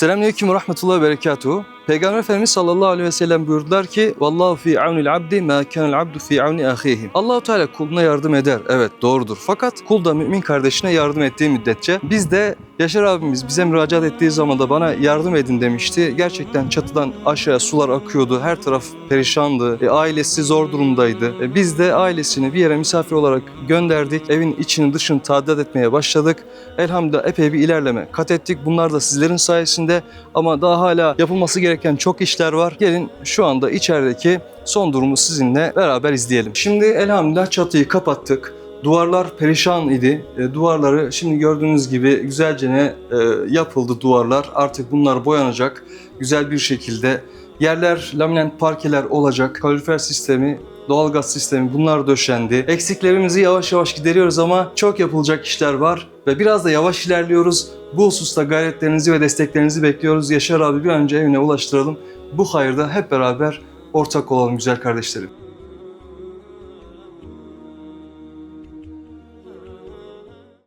Selamünaleyküm ve rahmetullahi ve berekatuhu. Peygamber Efendimiz sallallahu aleyhi ve sellem buyurdular ki Vallahu fi avnil abdi ma kanel abdu fi avni ahihi. Allahu Teala kuluna yardım eder. Evet doğrudur. Fakat kul da mümin kardeşine yardım ettiği müddetçe biz de Yaşar abimiz bize müracaat ettiği zaman da bana yardım edin demişti. Gerçekten çatıdan aşağıya sular akıyordu. Her taraf perişandı. E, ailesi zor durumdaydı. E, biz de ailesini bir yere misafir olarak gönderdik. Evin içini dışını tadilat etmeye başladık. Elhamdülillah epey bir ilerleme kat ettik. Bunlar da sizlerin sayesinde ama daha hala yapılması gereken çok işler var. Gelin şu anda içerideki son durumu sizinle beraber izleyelim. Şimdi elhamdülillah çatıyı kapattık. Duvarlar perişan idi. E, duvarları şimdi gördüğünüz gibi güzelce ne e, yapıldı duvarlar. Artık bunlar boyanacak güzel bir şekilde. Yerler laminant parkeler olacak. Kalorifer sistemi, doğalgaz sistemi bunlar döşendi. Eksiklerimizi yavaş yavaş gideriyoruz ama çok yapılacak işler var ve biraz da yavaş ilerliyoruz. Bu hususta gayretlerinizi ve desteklerinizi bekliyoruz. Yaşar abi bir önce evine ulaştıralım. Bu hayırda hep beraber ortak olalım güzel kardeşlerim.